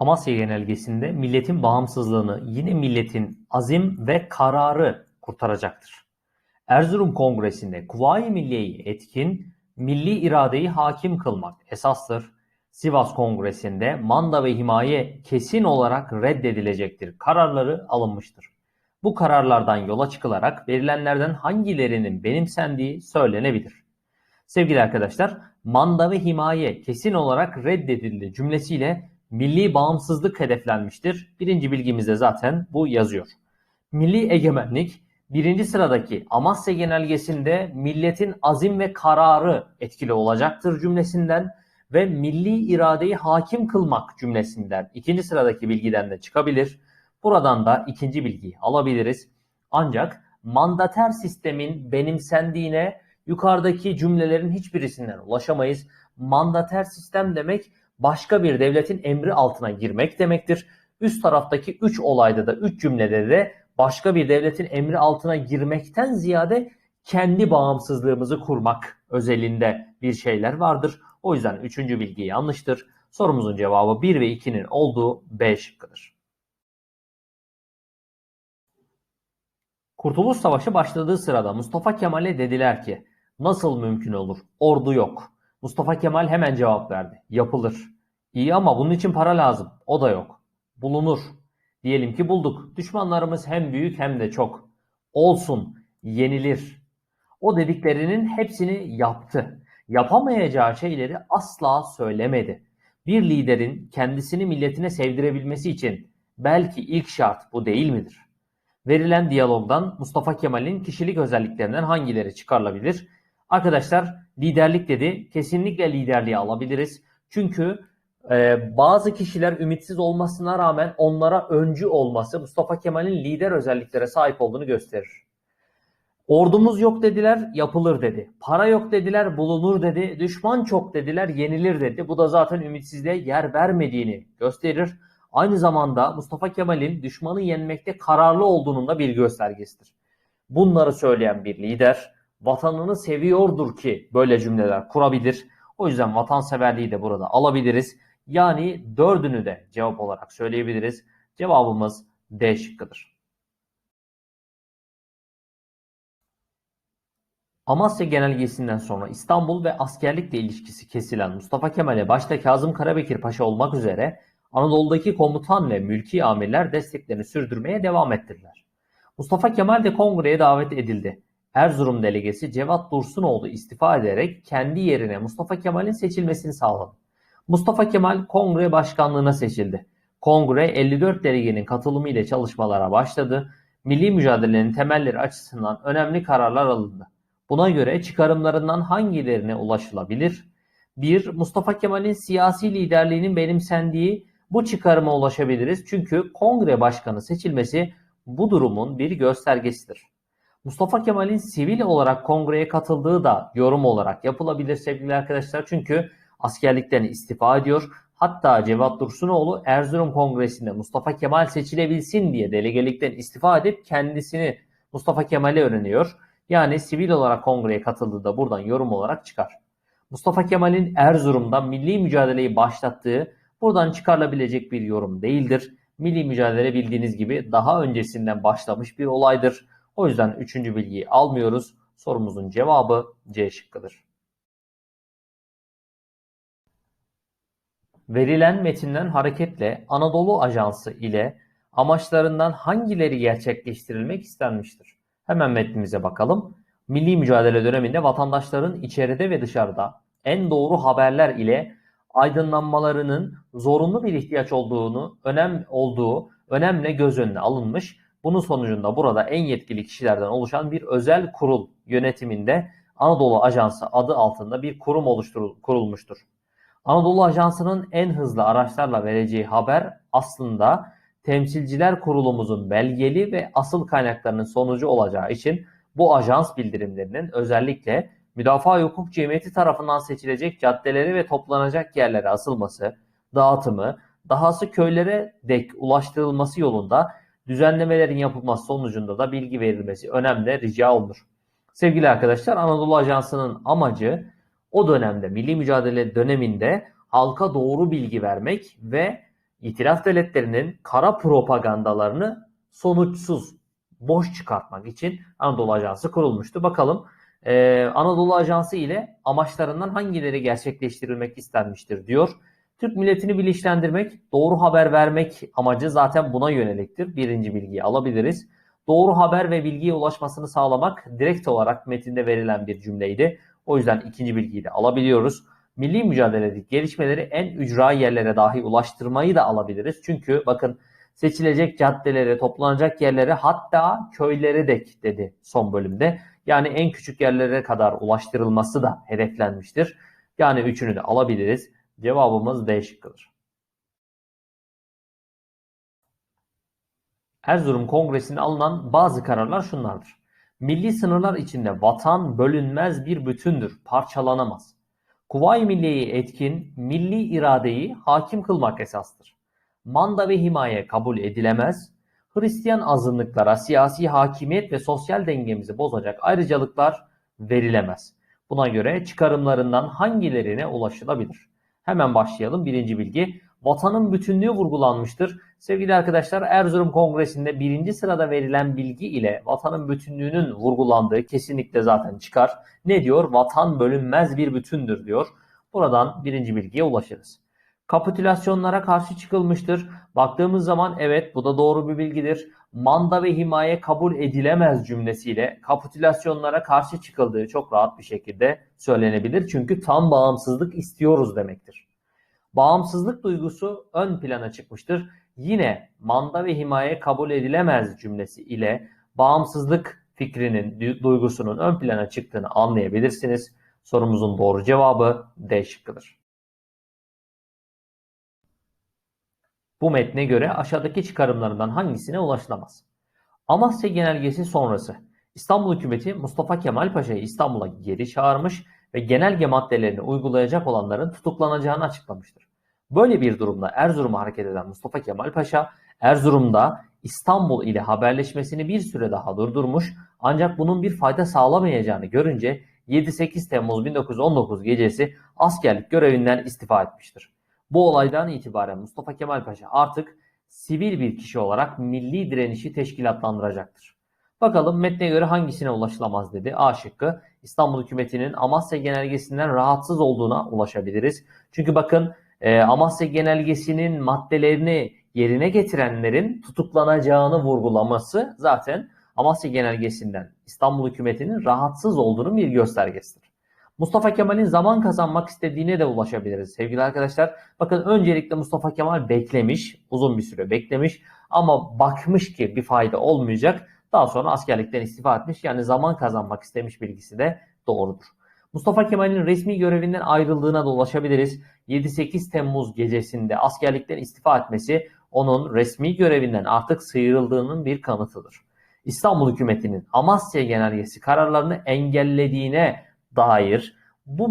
Amasya Genelgesi'nde milletin bağımsızlığını yine milletin azim ve kararı kurtaracaktır. Erzurum Kongresi'nde Kuvayi Milliye'yi etkin, milli iradeyi hakim kılmak esastır. Sivas Kongresi'nde manda ve himaye kesin olarak reddedilecektir. Kararları alınmıştır. Bu kararlardan yola çıkılarak verilenlerden hangilerinin benimsendiği söylenebilir. Sevgili arkadaşlar, manda ve himaye kesin olarak reddedildi cümlesiyle milli bağımsızlık hedeflenmiştir. Birinci bilgimizde zaten bu yazıyor. Milli egemenlik birinci sıradaki Amasya Genelgesi'nde milletin azim ve kararı etkili olacaktır cümlesinden ve milli iradeyi hakim kılmak cümlesinden ikinci sıradaki bilgiden de çıkabilir. Buradan da ikinci bilgiyi alabiliriz. Ancak mandater sistemin benimsendiğine yukarıdaki cümlelerin hiçbirisinden ulaşamayız. Mandater sistem demek başka bir devletin emri altına girmek demektir. Üst taraftaki 3 olayda da 3 cümlede de başka bir devletin emri altına girmekten ziyade kendi bağımsızlığımızı kurmak özelinde bir şeyler vardır. O yüzden üçüncü bilgi yanlıştır. Sorumuzun cevabı 1 ve 2'nin olduğu B şıkkıdır. Kurtuluş Savaşı başladığı sırada Mustafa Kemal'e dediler ki nasıl mümkün olur? Ordu yok. Mustafa Kemal hemen cevap verdi. Yapılır. İyi ama bunun için para lazım. O da yok. Bulunur. Diyelim ki bulduk. Düşmanlarımız hem büyük hem de çok. Olsun. Yenilir. O dediklerinin hepsini yaptı. Yapamayacağı şeyleri asla söylemedi. Bir liderin kendisini milletine sevdirebilmesi için belki ilk şart bu değil midir? Verilen diyalogdan Mustafa Kemal'in kişilik özelliklerinden hangileri çıkarılabilir? Arkadaşlar liderlik dedi. Kesinlikle liderliği alabiliriz. Çünkü e, bazı kişiler ümitsiz olmasına rağmen onlara öncü olması Mustafa Kemal'in lider özelliklere sahip olduğunu gösterir. Ordumuz yok dediler, yapılır dedi. Para yok dediler, bulunur dedi. Düşman çok dediler, yenilir dedi. Bu da zaten ümitsizliğe yer vermediğini gösterir. Aynı zamanda Mustafa Kemal'in düşmanı yenmekte kararlı olduğunun da bir göstergesidir. Bunları söyleyen bir lider vatanını seviyordur ki böyle cümleler kurabilir. O yüzden vatanseverliği de burada alabiliriz. Yani dördünü de cevap olarak söyleyebiliriz. Cevabımız D şıkkıdır. Amasya Genelgesi'nden sonra İstanbul ve askerlikle ilişkisi kesilen Mustafa Kemal'e başta Kazım Karabekir Paşa olmak üzere Anadolu'daki komutan ve mülki amirler desteklerini sürdürmeye devam ettirdiler. Mustafa Kemal de kongreye davet edildi. Erzurum delegesi Cevat Dursunoğlu istifa ederek kendi yerine Mustafa Kemal'in seçilmesini sağladı. Mustafa Kemal kongre başkanlığına seçildi. Kongre 54 delegenin katılımı ile çalışmalara başladı. Milli mücadelenin temelleri açısından önemli kararlar alındı. Buna göre çıkarımlarından hangilerine ulaşılabilir? 1. Mustafa Kemal'in siyasi liderliğinin benimsendiği bu çıkarıma ulaşabiliriz. Çünkü kongre başkanı seçilmesi bu durumun bir göstergesidir. Mustafa Kemal'in sivil olarak kongreye katıldığı da yorum olarak yapılabilir sevgili arkadaşlar. Çünkü askerlikten istifa ediyor. Hatta Cevat Dursunoğlu Erzurum Kongresi'nde Mustafa Kemal seçilebilsin diye delegelikten istifa edip kendisini Mustafa Kemal'e öğreniyor. Yani sivil olarak kongreye katıldığı da buradan yorum olarak çıkar. Mustafa Kemal'in Erzurum'da milli mücadeleyi başlattığı buradan çıkarılabilecek bir yorum değildir. Milli mücadele bildiğiniz gibi daha öncesinden başlamış bir olaydır. O yüzden üçüncü bilgiyi almıyoruz. Sorumuzun cevabı C şıkkıdır. Verilen metinden hareketle Anadolu Ajansı ile amaçlarından hangileri gerçekleştirilmek istenmiştir? Hemen metnimize bakalım. Milli mücadele döneminde vatandaşların içeride ve dışarıda en doğru haberler ile aydınlanmalarının zorunlu bir ihtiyaç olduğunu, önem olduğu önemle göz önüne alınmış. Bunun sonucunda burada en yetkili kişilerden oluşan bir özel kurul yönetiminde Anadolu Ajansı adı altında bir kurum oluşturulmuştur. Anadolu Ajansı'nın en hızlı araçlarla vereceği haber aslında temsilciler kurulumuzun belgeli ve asıl kaynaklarının sonucu olacağı için bu ajans bildirimlerinin özellikle Müdafaa Hukuk Cemiyeti tarafından seçilecek caddeleri ve toplanacak yerlere asılması, dağıtımı, dahası köylere dek ulaştırılması yolunda düzenlemelerin yapılması sonucunda da bilgi verilmesi önemli rica olunur. Sevgili arkadaşlar Anadolu Ajansı'nın amacı o dönemde milli mücadele döneminde halka doğru bilgi vermek ve İtilaf devletlerinin kara propagandalarını sonuçsuz, boş çıkartmak için Anadolu Ajansı kurulmuştu. Bakalım e, Anadolu Ajansı ile amaçlarından hangileri gerçekleştirilmek istenmiştir diyor. Türk milletini bilinçlendirmek, doğru haber vermek amacı zaten buna yöneliktir. Birinci bilgiyi alabiliriz. Doğru haber ve bilgiye ulaşmasını sağlamak direkt olarak metinde verilen bir cümleydi. O yüzden ikinci bilgiyi de alabiliyoruz. Milli mücadeledeki gelişmeleri en ücra yerlere dahi ulaştırmayı da alabiliriz. Çünkü bakın seçilecek caddelere, toplanacak yerlere hatta köylere dek dedi son bölümde. Yani en küçük yerlere kadar ulaştırılması da hedeflenmiştir. Yani üçünü de alabiliriz. Cevabımız D şıkkıdır. Erzurum Kongresi'nde alınan bazı kararlar şunlardır. Milli sınırlar içinde vatan bölünmez bir bütündür, parçalanamaz. Kuvayi Milliye'yi etkin, milli iradeyi hakim kılmak esastır. Manda ve himaye kabul edilemez, Hristiyan azınlıklara siyasi hakimiyet ve sosyal dengemizi bozacak ayrıcalıklar verilemez. Buna göre çıkarımlarından hangilerine ulaşılabilir? Hemen başlayalım. Birinci bilgi. Vatanın bütünlüğü vurgulanmıştır. Sevgili arkadaşlar Erzurum Kongresi'nde birinci sırada verilen bilgi ile vatanın bütünlüğünün vurgulandığı kesinlikle zaten çıkar. Ne diyor? Vatan bölünmez bir bütündür diyor. Buradan birinci bilgiye ulaşırız. Kapitülasyonlara karşı çıkılmıştır. Baktığımız zaman evet bu da doğru bir bilgidir. Manda ve himaye kabul edilemez cümlesiyle kapitülasyonlara karşı çıkıldığı çok rahat bir şekilde söylenebilir. Çünkü tam bağımsızlık istiyoruz demektir. Bağımsızlık duygusu ön plana çıkmıştır. Yine manda ve himaye kabul edilemez cümlesi ile bağımsızlık fikrinin, duygusunun ön plana çıktığını anlayabilirsiniz. Sorumuzun doğru cevabı D şıkkıdır. Bu metne göre aşağıdaki çıkarımlarından hangisine ulaşılamaz? Amasya Genelgesi sonrası İstanbul hükümeti Mustafa Kemal Paşa'yı İstanbul'a geri çağırmış ve genelge maddelerini uygulayacak olanların tutuklanacağını açıklamıştır. Böyle bir durumda Erzurum'a hareket eden Mustafa Kemal Paşa, Erzurum'da İstanbul ile haberleşmesini bir süre daha durdurmuş ancak bunun bir fayda sağlamayacağını görünce 7-8 Temmuz 1919 gecesi askerlik görevinden istifa etmiştir. Bu olaydan itibaren Mustafa Kemal Paşa artık sivil bir kişi olarak milli direnişi teşkilatlandıracaktır. Bakalım metne göre hangisine ulaşılamaz dedi. A şıkkı İstanbul hükümetinin Amasya genelgesinden rahatsız olduğuna ulaşabiliriz. Çünkü bakın e, Amasya genelgesinin maddelerini yerine getirenlerin tutuklanacağını vurgulaması zaten Amasya genelgesinden İstanbul hükümetinin rahatsız olduğunun bir göstergesidir. Mustafa Kemal'in zaman kazanmak istediğine de ulaşabiliriz sevgili arkadaşlar. Bakın öncelikle Mustafa Kemal beklemiş, uzun bir süre beklemiş ama bakmış ki bir fayda olmayacak. Daha sonra askerlikten istifa etmiş yani zaman kazanmak istemiş bilgisi de doğrudur. Mustafa Kemal'in resmi görevinden ayrıldığına da ulaşabiliriz. 7-8 Temmuz gecesinde askerlikten istifa etmesi onun resmi görevinden artık sıyrıldığının bir kanıtıdır. İstanbul hükümetinin Amasya Genelgesi kararlarını engellediğine dair bu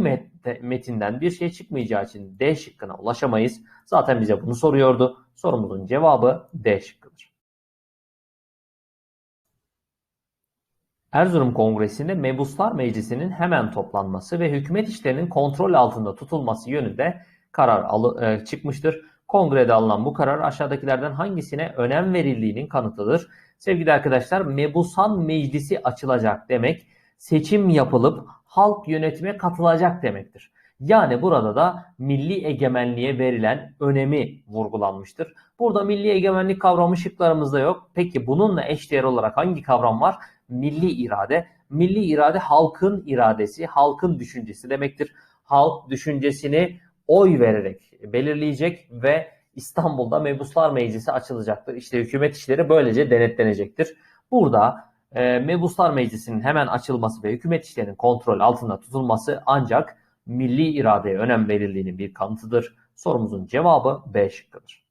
metinden bir şey çıkmayacağı için D şıkkına ulaşamayız. Zaten bize bunu soruyordu. Sorumuzun cevabı D şıkkıdır. Erzurum Kongresi'nde Mebuslar Meclisi'nin hemen toplanması ve hükümet işlerinin kontrol altında tutulması yönünde karar alı, e, çıkmıştır. Kongrede alınan bu karar aşağıdakilerden hangisine önem verildiğinin kanıtıdır. Sevgili arkadaşlar Mebusan Meclisi açılacak demek seçim yapılıp halk yönetime katılacak demektir. Yani burada da milli egemenliğe verilen önemi vurgulanmıştır. Burada milli egemenlik kavramı şıklarımızda yok. Peki bununla eşdeğer olarak hangi kavram var? Milli irade. Milli irade halkın iradesi, halkın düşüncesi demektir. Halk düşüncesini oy vererek belirleyecek ve İstanbul'da Mebuslar Meclisi açılacaktır. İşte hükümet işleri böylece denetlenecektir. Burada e, Mebuslar Meclisi'nin hemen açılması ve hükümet işlerinin kontrol altında tutulması ancak milli iradeye önem verildiğinin bir kanıtıdır. Sorumuzun cevabı B şıkkıdır.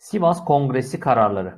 Sivas Kongresi kararları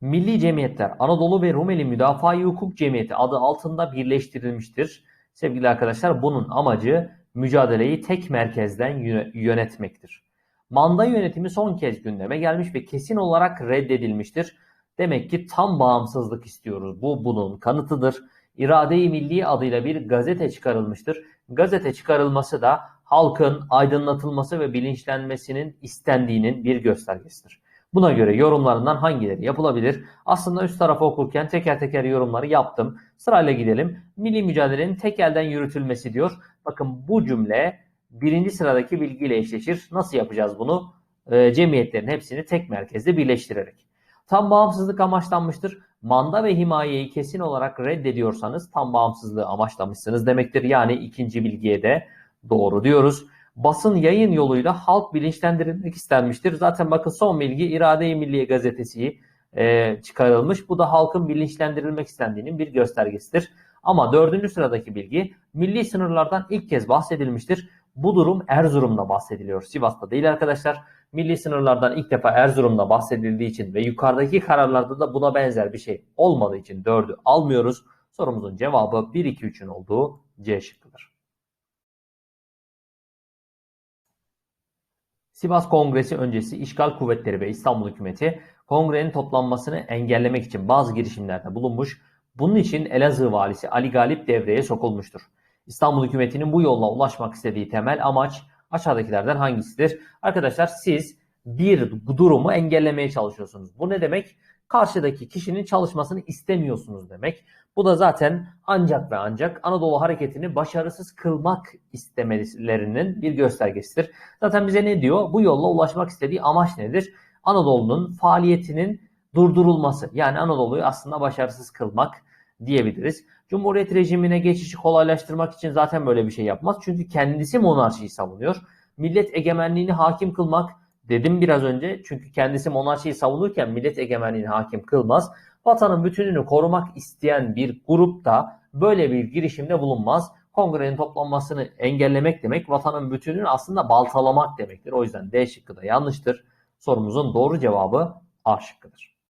Milli Cemiyetler Anadolu ve Rumeli Müdafaa Hukuk Cemiyeti adı altında birleştirilmiştir. Sevgili arkadaşlar bunun amacı mücadeleyi tek merkezden yönetmektir. Manda yönetimi son kez gündeme gelmiş ve kesin olarak reddedilmiştir. Demek ki tam bağımsızlık istiyoruz. Bu bunun kanıtıdır. İrade-i Milli adıyla bir gazete çıkarılmıştır. Gazete çıkarılması da halkın aydınlatılması ve bilinçlenmesinin istendiğinin bir göstergesidir. Buna göre yorumlarından hangileri yapılabilir? Aslında üst tarafa okurken teker teker yorumları yaptım. Sırayla gidelim. Milli mücadelenin tek elden yürütülmesi diyor. Bakın bu cümle birinci sıradaki bilgiyle eşleşir. Nasıl yapacağız bunu? Ee, cemiyetlerin hepsini tek merkezde birleştirerek. Tam bağımsızlık amaçlanmıştır. Manda ve himayeyi kesin olarak reddediyorsanız tam bağımsızlığı amaçlamışsınız demektir. Yani ikinci bilgiye de doğru diyoruz. Basın yayın yoluyla halk bilinçlendirilmek istenmiştir. Zaten bakın son bilgi İrade-i Milliye gazetesi e, çıkarılmış. Bu da halkın bilinçlendirilmek istendiğinin bir göstergesidir. Ama dördüncü sıradaki bilgi milli sınırlardan ilk kez bahsedilmiştir. Bu durum Erzurum'da bahsediliyor. Sivas'ta değil arkadaşlar. Milli sınırlardan ilk defa Erzurum'da bahsedildiği için ve yukarıdaki kararlarda da buna benzer bir şey olmadığı için 4'ü almıyoruz. Sorumuzun cevabı 1, 2, 3'ün olduğu C şıkkıdır. Sivas Kongresi öncesi işgal kuvvetleri ve İstanbul hükümeti kongrenin toplanmasını engellemek için bazı girişimlerde bulunmuş. Bunun için Elazığ valisi Ali Galip devreye sokulmuştur. İstanbul hükümetinin bu yolla ulaşmak istediği temel amaç aşağıdakilerden hangisidir? Arkadaşlar siz bir durumu engellemeye çalışıyorsunuz. Bu ne demek? Karşıdaki kişinin çalışmasını istemiyorsunuz demek. Bu da zaten ancak ve ancak Anadolu hareketini başarısız kılmak istemelerinin bir göstergesidir. Zaten bize ne diyor? Bu yolla ulaşmak istediği amaç nedir? Anadolu'nun faaliyetinin durdurulması. Yani Anadolu'yu aslında başarısız kılmak diyebiliriz. Cumhuriyet rejimine geçişi kolaylaştırmak için zaten böyle bir şey yapmaz. Çünkü kendisi monarşiyi savunuyor. Millet egemenliğini hakim kılmak dedim biraz önce. Çünkü kendisi monarşiyi savunurken millet egemenliğini hakim kılmaz. Vatanın bütününü korumak isteyen bir grup da böyle bir girişimde bulunmaz. Kongrenin toplanmasını engellemek demek vatanın bütününü aslında baltalamak demektir. O yüzden D şıkkı da yanlıştır. Sorumuzun doğru cevabı A şıkkıdır.